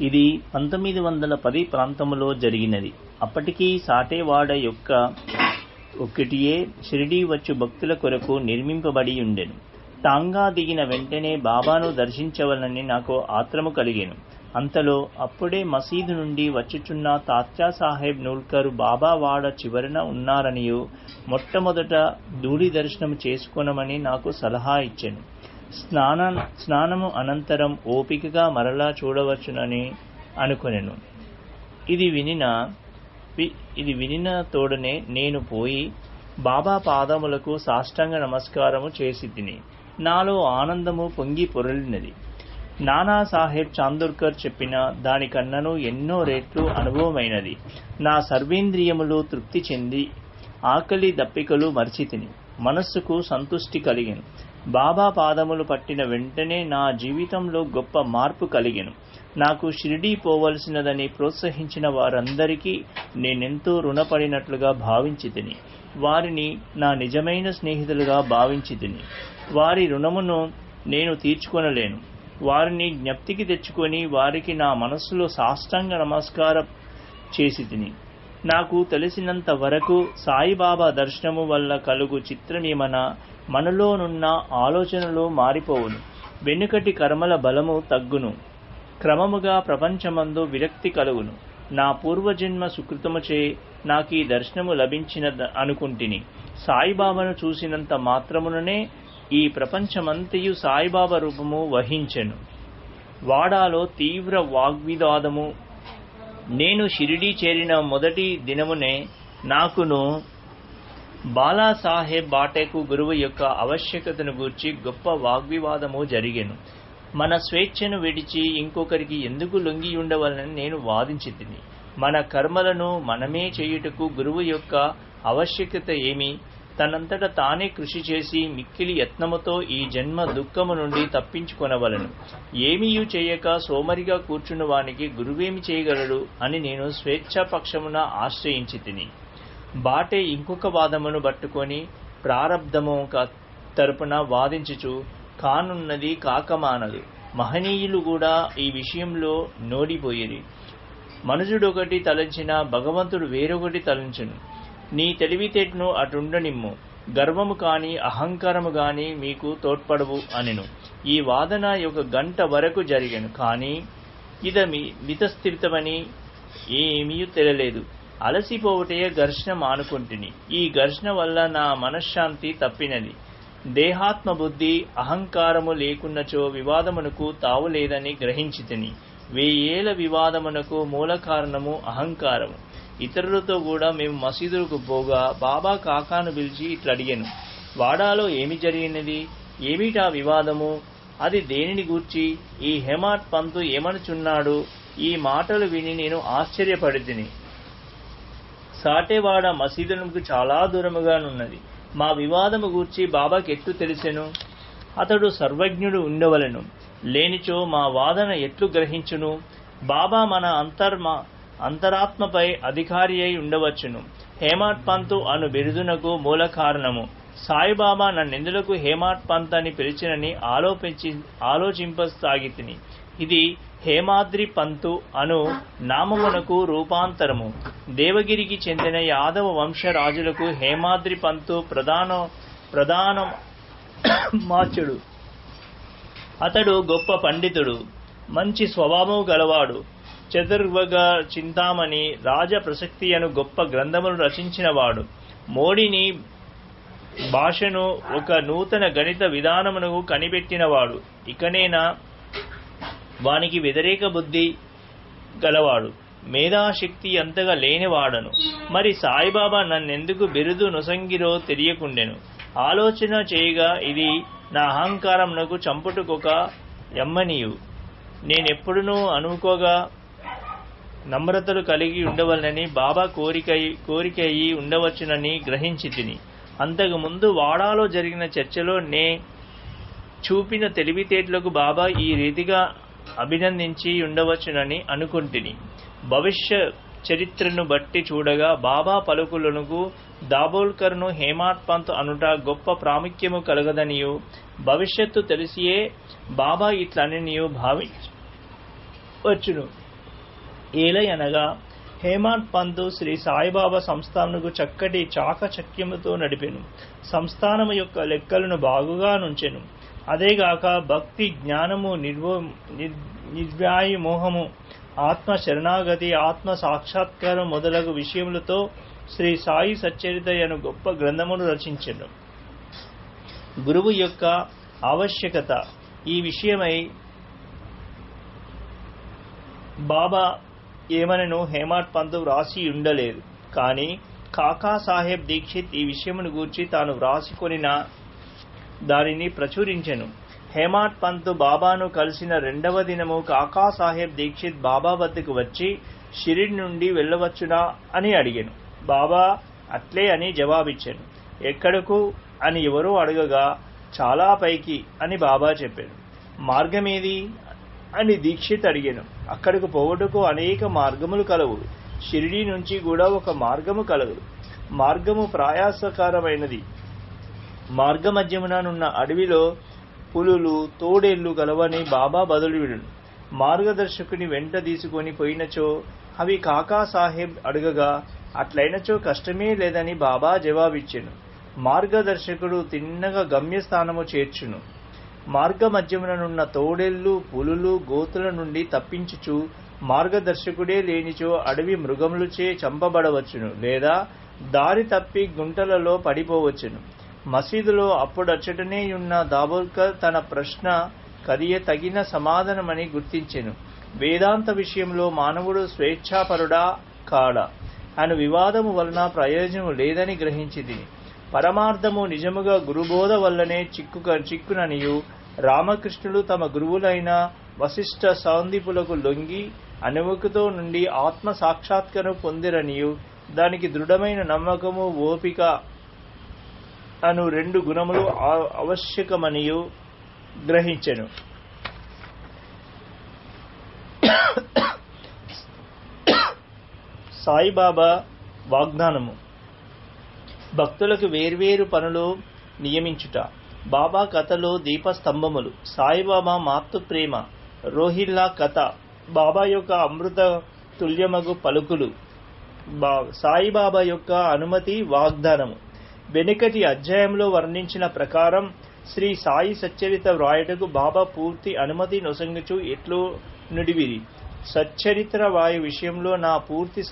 ఇది పంతొమ్మిది వందల పది ప్రాంతములో జరిగినది. అప్పటికి సాటేవాడ యొక్క ఒక్కటియే షిరిడీ వచ్చు భక్తుల కొరకు నిర్మింపబడి ఉండెను. టాంగా దిగిన వెంటనే బాబాను దర్శించవలనని నాకు ఆత్రము కలిగాను. అంతలో అప్పుడే మసీదు నుండి వచ్చుచున్న తాత్యా సాహెబ్ నూల్కర్ బాబా వాడ చివరన ఉన్నారనియు మొట్టమొదట ధూళి దర్శనం చేసుకొనమని నాకు సలహా ఇచ్చాను. స్నాన స్నానము అనంతరం ఓపికగా మరలా చూడవచ్చునని అనుకొనెను. ఇది వినిన ఇది వినిన తోడనే నేను పోయి బాబా పాదములకు సాష్టాంగ నమస్కారము చేసి తిని నాలో ఆనందము పొంగి పొరలినది. నానా సాహెబ్ చాందోర్కర్ చెప్పిన దానికన్నను ఎన్నో రెట్లు అనుభవమైనది. నా సర్వేంద్రియములు తృప్తి చెంది ఆకలి దప్పికలు మరిచితిని. మనస్సుకు సంతుష్టి కలిగింది బాబా పాదములు పట్టిన వెంటనే నా జీవితంలో గొప్ప మార్పు కలిగెను. నాకు షిరిడీ పోవలసినదని ప్రోత్సహించిన వారందరికీ నేనెంతో రుణపడినట్లుగా భావించి తిని వారిని నా నిజమైన స్నేహితులుగా భావించి తిని వారి రుణమును నేను తీర్చుకొనలేను. వారిని జ్ఞప్తికి తెచ్చుకొని వారికి నా మనస్సులో సాష్టాంగ నమస్కారం చేసి తిని నాకు తెలిసినంత వరకు సాయిబాబా దర్శనము వల్ల కలుగు చిత్రమేమన మనలోనున్న ఆలోచనలు మారిపోవును. వెనుకటి కర్మల బలము తగ్గును. క్రమముగా ప్రపంచమందు విరక్తి కలుగును. నా పూర్వజన్మ సుకృతముచే నాకీ దర్శనము లభించిన అనుకుంటిని. సాయిబాబాను చూసినంత మాత్రముననే ఈ ప్రపంచమంతయు సాయిబాబా రూపము వహించెను. వాడాలో తీవ్ర వాగ్వివాదము నేను షిరిడీ చేరిన మొదటి దినమునే నాకును బాలాసాహెబ్ బాటేకు గురువు యొక్క ఆవశ్యకతను గూర్చి గొప్ప వాగ్వివాదము జరిగాను. మన స్వేచ్ఛను విడిచి ఇంకొకరికి ఎందుకు లొంగి ఉండవలని నేను వాదించి మన కర్మలను మనమే చేయుటకు గురువు యొక్క ఆవశ్యకత ఏమి? తనంతట తానే కృషి చేసి మిక్కిలి యత్నముతో ఈ జన్మ దుఃఖము నుండి తప్పించుకొనవలను. ఏమీయు చేయక సోమరిగా కూర్చున్న వానికి గురువేమి చేయగలడు అని నేను స్వేచ్ఛాపక్షమున ఆశ్రయించి తిని బాటే ఇంకొక వాదమును పట్టుకొని ప్రారబ్ధము క- తరపున వాదించుచు కానున్నది కాకమానదు. మహనీయులు కూడా ఈ విషయంలో నోడిపోయిరి. మనుజుడొకటి తలంచిన భగవంతుడు వేరొకటి తలంచును. నీ తెలివితేటను అటుండనిమ్ము. గర్వము కాని అహంకారము గాని మీకు తోడ్పడవు అనెను. ఈ వాదన ఒక గంట వరకు జరిగాను. కానీ ఇద మితస్థితమని ఏమీ తెలియలేదు. అలసిపోవటే ఘర్షణ మానుకుంటుని ఈ ఘర్షణ వల్ల నా మనశ్శాంతి తప్పినది. దేహాత్మ బుద్ధి అహంకారము లేకున్నచో వివాదమునకు తావులేదని గ్రహించితిని. వెయ్యేల వేయేల వివాదమునకు మూల కారణము అహంకారము. ఇతరులతో కూడా మేము మసీదులకు పోగా బాబా కాకాను పిలిచి ఇట్లా అడిగాను. వాడాలో ఏమి జరిగినది? ఏమిటా వివాదము? అది దేనిని గూర్చి? ఈ హెమాట్ పంతు ఏమనుచున్నాడు? ఈ మాటలు విని నేను ఆశ్చర్యపడితిని. సాటేవాడ మసీదులకు చాలా దూరముగానున్నది. మా వివాదము గూర్చి బాబాకి ఎట్లు తెలిసెను? అతడు సర్వజ్ఞుడు ఉండవలెను. లేనిచో మా వాదన ఎట్లు గ్రహించును? బాబా మన అంతర్మ అంతరాత్మపై అధికారి అయి ఉండవచ్చును. హేమాట్ పంతు అను బిరుదునకు మూల కారణము. సాయిబాబా నన్నెందులకు హేమాట్ పంత్ అని పిలిచినని ఆలోపించి ఆలోచింపసాగితిని. ఇది హేమాద్రి పంతు అను నామమునకు రూపాంతరము. దేవగిరికి చెందిన యాదవ వంశరాజులకు హేమాద్రి పంతు ప్రధాన ప్రధాన మార్చుడు. అతడు గొప్ప పండితుడు. మంచి స్వభావము గలవాడు. చతుర్వగ చింతామణి రాజ ప్రసక్తి అను గొప్ప గ్రంథమును రచించినవాడు. మోడీని భాషను ఒక నూతన గణిత విధానమును కనిపెట్టినవాడు. ఇకనేనా వానికి వ్యతిరేక బుద్ధి గలవాడు. మేధాశక్తి అంతగా లేనివాడను. మరి సాయిబాబా నన్నెందుకు బిరుదు నొసంగిరో తెలియకుండెను. ఆలోచన చేయగా ఇది నా అహంకారంనకు చంపుటకొక ఎమ్మనీయు నేనెప్పుడునూ అనుకోగా నమ్రతలు కలిగి ఉండవలనని బాబా కోరిక కోరిక అయి ఉండవచ్చునని గ్రహించి తిని. అంతకు ముందు వాడాలో జరిగిన చర్చలో నే చూపిన తెలివితేటలకు బాబా ఈ రీతిగా అభినందించి ఉండవచ్చునని అనుకుంటుని భవిష్య చరిత్రను బట్టి చూడగా బాబా పలుకులకు దాబోల్కర్ను హేమాత్పంత్ అనుట గొప్ప ప్రాముఖ్యము కలగదనియు. భవిష్యత్తు తెలిసియే బాబా ఇట్లనియు భావి వచ్చును. ఏలయనగా హేమాడ్ పంతు శ్రీ సాయిబాబా సంస్థానకు చక్కటి చాకచక్యముతో నడిపెను. సంస్థానము యొక్క లెక్కలను బాగుగా నుంచెను. అదేగాక భక్తి జ్ఞానము నిర్వ నిర్- నిర్వ్యాయమోహము ఆత్మ శరణాగతి ఆత్మ సాక్షాత్కారం మొదలగు విషయములతో శ్రీ సాయి సచ్చరిత అను గొప్ప గ్రంథమును రచించను. గురువు యొక్క ఆవశ్యకత ఈ విషయమై బాబా ఏమనను హేమాడ్ పంతు వ్రాసి ఉండలేదు. కానీ కాకా సాహెబ్ దీక్షిత్ ఈ విషయమును గూర్చి తాను వ్రాసికొనిన దానిని ప్రచురించెను. హేమాడ్ పంత్ బాబాను కలిసిన రెండవ దినము కాకా సాహెబ్ దీక్షిత్ బాబా వద్దకు వచ్చి షిరిడ్ నుండి వెళ్ళవచ్చునా అని అడిగాను. బాబా అట్లే అని జవాబిచ్చాను. ఎక్కడకు? అని ఎవరో అడగగా చాలా పైకి అని బాబా చెప్పాడు మార్గమేది? అని దీక్షిత్ అడిగాను. అక్కడకు పోవటకు అనేక మార్గములు కలవు. షిరిడి నుంచి కూడా ఒక మార్గము కలదు. మార్గము ప్రయాసకరమైనది. మార్గమధ్యముననున్న అడవిలో పులులు తోడేళ్ళు గలవని బాబా బదులువిడును. మార్గదర్శకుని వెంట తీసుకొని పోయినచో అవి కాకా సాహెబ్ అడగగా అట్లయినచో కష్టమే లేదని బాబా జవాబిచ్చెను. మార్గదర్శకుడు తిన్నగా గమ్యస్థానము చేర్చును. మార్గమధ్యముననున్న తోడేళ్ళు పులులు గోతుల నుండి తప్పించుచు మార్గదర్శకుడే లేనిచో అడవి మృగములచే చంపబడవచ్చును లేదా దారి తప్పి గుంటలలో పడిపోవచ్చును. మసీదులో అప్పుడచ్చటనే ఉన్న దాబోల్కర్ తన ప్రశ్న కదియ తగిన సమాధానమని గుర్తించెను. వేదాంత విషయంలో మానవుడు స్వేచ్ఛాపరుడా కాడా? అను వివాదము వలన ప్రయోజనం లేదని గ్రహించింది పరమార్థము నిజముగా గురుబోధ వల్లనే చిక్కుక చిక్కుననియు. రామకృష్ణుడు తమ గురువులైన వశిష్ఠ సౌందీపులకు లొంగి అనుముకుతో నుండి ఆత్మ సాక్షాత్కారం పొందిరనియు. దానికి దృఢమైన నమ్మకము ఓపిక అను రెండు గుణములు ఆవశ్యకమనియు గ్రహించెను. సాయిబాబా వాగ్దానము. భక్తులకు వేర్వేరు పనులు నియమించుట. బాబా కథలో దీపస్తంభములు సాయిబాబా మాతృప్రేమ రోహిల్లా కథ బాబా యొక్క అమృత తుల్యమగు పలుకులు బా సాయిబాబా యొక్క అనుమతి వాగ్దానము. వెనుకటి అధ్యాయంలో వర్ణించిన ప్రకారం శ్రీ సాయి సచ్చరిత వ్రాయటకు బాబా పూర్తి అనుమతి నొసంగుచు ఎట్లు నుడివిరి. సచ్చరిత్ర వాయు విషయంలో నా పూర్తి